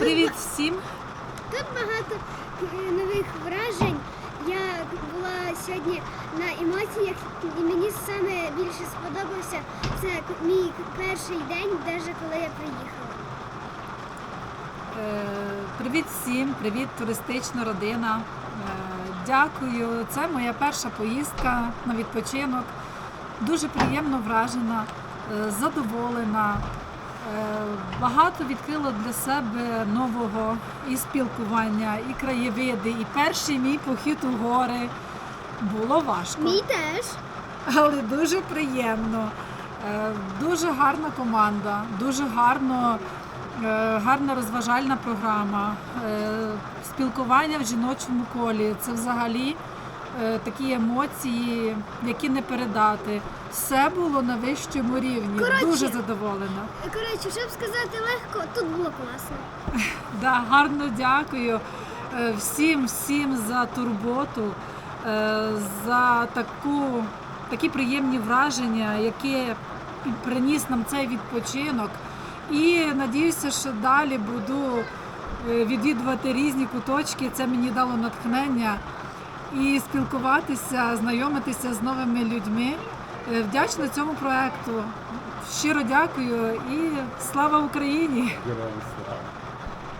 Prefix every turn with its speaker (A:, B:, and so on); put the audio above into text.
A: Привіт всім!
B: Тут багато е, нових вражень. Я була сьогодні на емоціях, і мені саме більше сподобався це мій перший день, навіть коли я приїхала.
A: Е, Привіт всім! Привіт, туристична родина. Е, Дякую. Це моя перша поїздка на відпочинок. Дуже приємно вражена, задоволена. Багато відкрила для себе нового і спілкування, і краєвиди, і перший мій похід у гори. Було важко.
B: Мій теж.
A: але дуже приємно. Е, Дуже гарна команда, дуже гарно, е, гарна розважальна програма, е, спілкування в жіночому колі. Це взагалі такі емоції, які не передати. Все було на вищому рівні.
B: Коротше.
A: Дуже задоволена.
B: Коротше, щоб сказати легко, тут було класно.
A: Да, гарно дякую е, всім, всім за турботу, е, за таку, такі приємні враження, які приніс нам цей відпочинок. І надіюся, що далі буду е, відвідувати різні куточки. Це мені дало натхнення і спілкуватися, знайомитися з новими людьми. Е, Вдячна цьому проекту. Щиро дякую і слава Україні!